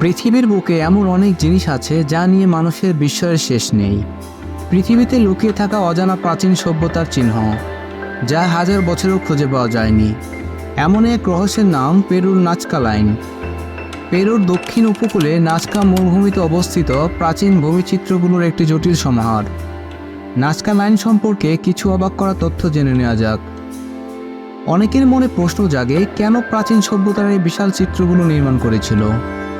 পৃথিবীর বুকে এমন অনেক জিনিস আছে যা নিয়ে মানুষের বিস্ময়ের শেষ নেই। পৃথিবীতে লুকিয়ে থাকা অজানা প্রাচীন সভ্যতার চিহ্ন, যা হাজার বছরও খুঁজে পাওয়া যায়নি। এমন এক রহস্যের নাম পেরুর নাচকা লাইন। পেরুর দক্ষিণ উপকূলে নাচকা মরুভূমিতে অবস্থিত প্রাচীন ভূমিচিত্রগুলোর একটি জটিল সমাহার। নাচকা লাইন সম্পর্কে কিছু অবাক করা তথ্য জেনে নেওয়া যাক। অনেকের মনে প্রশ্ন জাগে, কেন প্রাচীন সভ্যতার এই বিশাল চিত্রগুলো নির্মাণ করেছিল?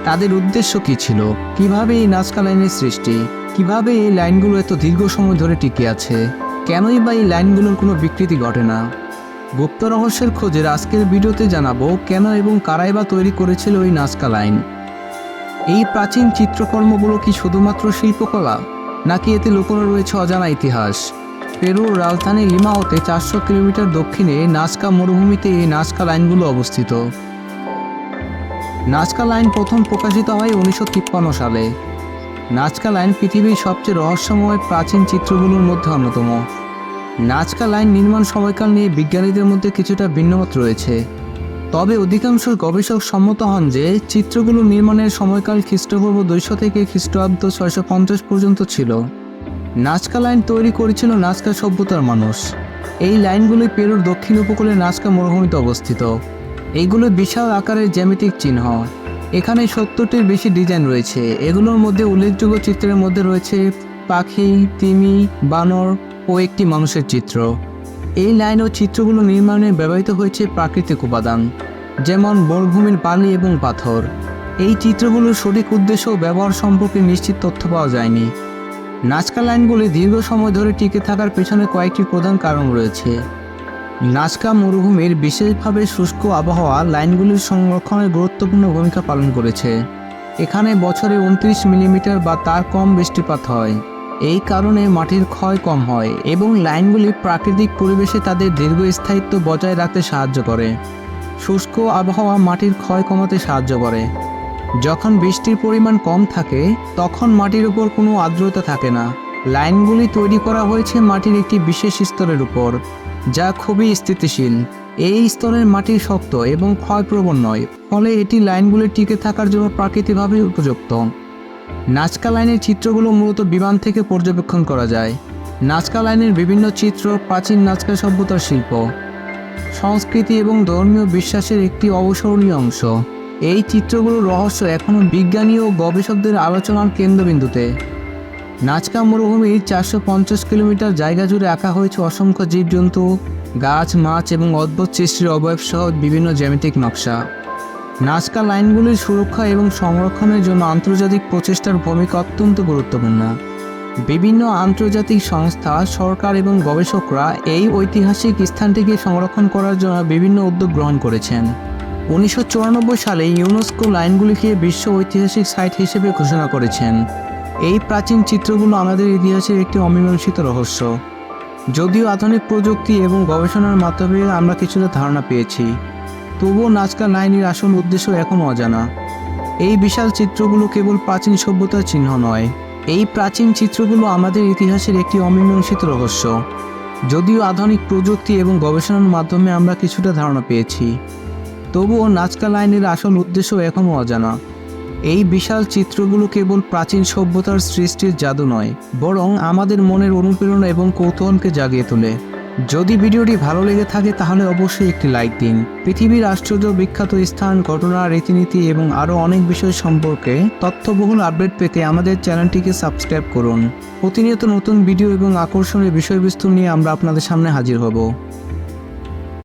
তাদের উদ্দেশ্য কী ছিল? কীভাবে এই নাচকা লাইনের সৃষ্টি? কীভাবে এই লাইনগুলো এত দীর্ঘ সময় ধরে টিকে আছে? কেনই বা এই লাইনগুলোর কোনো বিকৃতি ঘটে না? গুপ্ত রহস্যের খোঁজের আজকের ভিডিওতে জানাব কেন এবং কারাই বা তৈরি করেছিল ওই নাচকা লাইন? এই প্রাচীন চিত্রকর্মগুলো কি শুধুমাত্র শিল্পকলা? নাকি এতে লুকোনো রয়েছে অজানা ইতিহাস? পেরুর রাজধানী লিমা হতে চারশো কিলোমিটার দক্ষিণে নাচকা মরুভূমিতে এই নাচকা লাইনগুলো অবস্থিত। নাচকা লাইন প্রথম প্রকাশিত হয় উনিশশো তিপ্পান্ন সালে। নাচকা লাইন পৃথিবীর সবচেয়ে রহস্যময় প্রাচীন চিত্রগুলোর মধ্যে অন্যতম। নাচকা লাইন নির্মাণ সময়কাল নিয়ে বিজ্ঞানীদের মধ্যে কিছুটা ভিন্নমত রয়েছে। তবে অধিকাংশ গবেষক সম্মত হন যে, চিত্রগুলো নির্মাণের সময়কাল খ্রিস্টপূর্ব দুইশো থেকে খ্রিস্টাব্দ ছয়শো পঞ্চাশ পর্যন্ত ছিল। নাচকা লাইন তৈরি করেছিল নাচকা সভ্যতার মানুষ। এই লাইনগুলি পেরুর দক্ষিণ উপকূলে নাচকা মরুভূমিতে অবস্থিত। এইগুলো বিশাল আকারের জ্যামিতিক চিহ্ন। এখানে সত্তরটির বেশি ডিজাইন রয়েছে। এগুলোর মধ্যে উল্লেখযোগ্য চিত্রের মধ্যে রয়েছে পাখি, তিমি, বানর ও একটি মানুষের চিত্র। এই লাইন ও চিত্রগুলো নির্মাণে ব্যবহৃত হয়েছে প্রাকৃতিক উপাদান, যেমন মরুভূমির বালি এবং পাথর। এই চিত্রগুলোর সঠিক উদ্দেশ্য ও ব্যবহার সম্পর্কে নিশ্চিত তথ্য পাওয়া যায়নি। নাচকা লাইনগুলি দীর্ঘ সময় ধরে টিকে থাকার পেছনে কয়েকটি প্রধান কারণ রয়েছে। নাচকা মরুভূমির বিশেষভাবে শুষ্ক আবহাওয়া লাইনগুলির সংরক্ষণে গুরুত্বপূর্ণ ভূমিকা পালন করেছে। এখানে বছরে উনত্রিশ মিলিমিটার বা তার কম বৃষ্টিপাত হয়। এই কারণে মাটির ক্ষয় কম হয় এবং লাইনগুলি প্রাকৃতিক পরিবেশে তাদের দীর্ঘস্থায়িত্ব বজায় রাখতে সাহায্য করে। শুষ্ক আবহাওয়া মাটির ক্ষয় কমাতে সাহায্য করে। যখন বৃষ্টির পরিমাণ কম থাকে, তখন মাটির উপর কোনো আর্দ্রতা থাকে না। লাইনগুলি তৈরি করা হয়েছে মাটির একটি বিশেষ স্তরের উপর। যা খুবই স্থিতিশীল। এই স্তরের মাটি শক্ত এবং ক্ষয়প্রবণ নয়, ফলে এটি লাইনগুলি টিকে থাকার জন্য প্রাকৃতিকভাবে উপযুক্ত। নাচকা লাইনের চিত্রগুলো মূলত বিমান থেকে পর্যবেক্ষণ করা যায়। নাচকা লাইনের বিভিন্ন চিত্র প্রাচীন নাচকা সভ্যতার শিল্প। সংস্কৃতি এবং ধর্মীয় বিশ্বাসের একটি অবসরণীয় অংশ। এই চিত্রগুলোর রহস্য এখনও বিজ্ঞানী ও গবেষকদের আলোচনার কেন্দ্রবিন্দুতে। নাচকা মরুভূমির চারশো পঞ্চাশ কিলোমিটার জায়গা জুড়ে আঁকা হয়েছে অসংখ্য জীবজন্তু, গাছ, মাছ এবং অদ্ভুত সৃষ্টির অবয়ব সহ বিভিন্ন জ্যামিতিক নকশা। নাচকা লাইনগুলির সুরক্ষা এবং সংরক্ষণের জন্য আন্তর্জাতিক প্রচেষ্টার ভূমিকা অত্যন্ত গুরুত্বপূর্ণ। বিভিন্ন আন্তর্জাতিক সংস্থা, সরকার এবং গবেষকরা এই ঐতিহাসিক স্থানটিকে সংরক্ষণ করার জন্য বিভিন্ন উদ্যোগ গ্রহণ করেছেন। উনিশশো চুরানব্বই সালে ইউনেস্কো লাইনগুলিকে বিশ্ব ঐতিহাসিক সাইট হিসেবে ঘোষণা করেছেন। এই প্রাচীন চিত্রগুলো আমাদের ইতিহাসের একটি অমীমাংসিত রহস্য। যদিও আধুনিক প্রযুক্তি এবং গবেষণার মাধ্যমে আমরা কিছুটা ধারণা পেয়েছি, তবুও নাচকা লাইনের আসল উদ্দেশ্য এখনও অজানা। এই বিশাল চিত্রগুলো কেবল প্রাচীন সভ্যতার চিহ্ন নয়, এই প্রাচীন চিত্রগুলো আমাদের ইতিহাসের একটি অমীমাংসিত রহস্য। যদিও আধুনিক প্রযুক্তি এবং গবেষণার মাধ্যমে আমরা কিছুটা ধারণা পেয়েছি, তবুও নাচকা লাইনের আসল উদ্দেশ্য এখনও অজানা। এই বিশাল চিত্রগুলো কেবল প্রাচীন সভ্যতার সৃষ্টির জাদু নয়, বরং আমাদের মনের অনুপ্রেরণা এবং কৌতূহলকে জাগিয়ে তোলে। যদি ভিডিওটি ভালো লেগে থাকে তাহলে অবশ্যই একটি লাইক দিন। পৃথিবীর আশ্চর্য বিখ্যাত স্থান, ঘটনা, রীতিনীতি এবং আরও অনেক বিষয় সম্পর্কে তথ্যবহুল আপডেট পেতে আমাদের চ্যানেলটিকে সাবস্ক্রাইব করুন। প্রতিনিয়ত নতুন ভিডিও এবং আকর্ষণীয় বিষয়বস্তু নিয়ে আমরা আপনাদের সামনে হাজির হব।